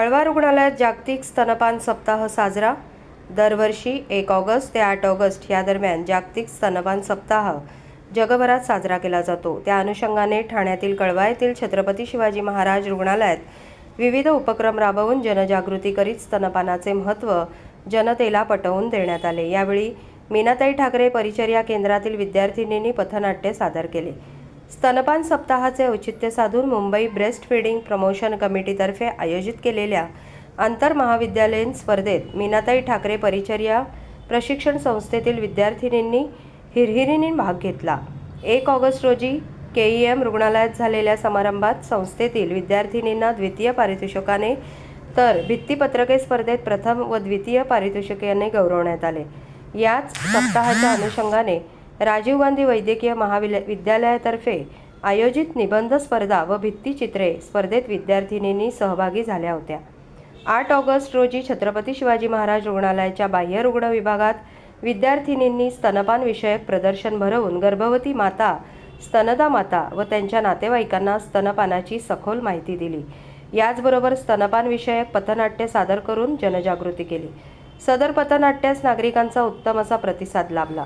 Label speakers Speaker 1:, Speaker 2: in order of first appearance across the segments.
Speaker 1: कळवा रुग्णालयात जागतिक स्तनपान सप्ताह साजरा. दरवर्षी एक ऑगस्ट ते आठ ऑगस्ट या दरम्यान जागतिक स्तनपान सप्ताह जगभरात साजरा केला जातो. त्या अनुषंगाने ठाण्यातील कळवा येथील छत्रपती शिवाजी महाराज रुग्णालयात विविध उपक्रम राबवून जनजागृती करीत स्तनपानाचे महत्त्व जनतेला पटवून देण्यात आले. यावेळी मीनाताई ठाकरे परिचर्या केंद्रातील विद्यार्थिनींनी पथनाट्य सादर केले. स्तनपान सप्ताहाचे औचित्य साधून मुंबई ब्रेस्ट फिडिंग प्रमोशन कमिटीतर्फे आयोजित केलेल्या आंतर महाविद्यालयीन स्पर्धेत मीनाताई ठाकरे परिचर्या प्रशिक्षण संस्थेतील विद्यार्थिनींनी हिरहिरीने भाग घेतला. एक ऑगस्ट रोजी के ई एम रुग्णालयात झालेल्या समारंभात संस्थेतील विद्यार्थिनींना द्वितीय पारितोषिकाने तर भित्तीपत्रके स्पर्धेत प्रथम व द्वितीय पारितोषिकाने गौरवण्यात आले. याच सप्ताहाच्या अनुषंगाने राजीव गांधी वैद्यकीय महाविद्यालयातर्फे आयोजित निबंध स्पर्धा व भित्तीचित्रे स्पर्धेत विद्यार्थिनींनी सहभागी झाल्या होत्या. आठ ऑगस्ट रोजी छत्रपती शिवाजी महाराज रुग्णालयाच्या बाह्य रुग्ण विभागात विद्यार्थिनींनी स्तनपान विषयक प्रदर्शन भरवून गर्भवती माता स्तनदा माता व त्यांच्या नातेवाईकांना स्तनपानाची सखोल माहिती दिली. याचबरोबर स्तनपान विषयक पथनाट्य सादर करून जनजागृती केली. सदर पथनाट्यास नागरिकांचा उत्तम असा प्रतिसाद लाभला.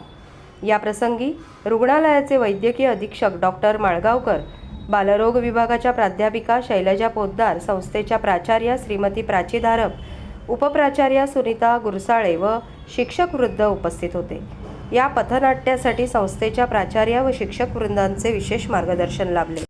Speaker 1: या प्रसंगी रुग्णालयाचे वैद्यकीय अधीक्षक डॉक्टर माळगावकर बालरोग विभागाच्या प्राध्यापिका शैलजा पोद्दार संस्थेच्या प्राचार्य श्रीमती प्राची धारप उपप्राचार्या सुनीता गुरसाळे व शिक्षक वृद्ध उपस्थित होते. या पथनाट्यासाठी संस्थेच्या प्राचार्य व शिक्षक वृंदांचे विशेष मार्गदर्शन लाभले.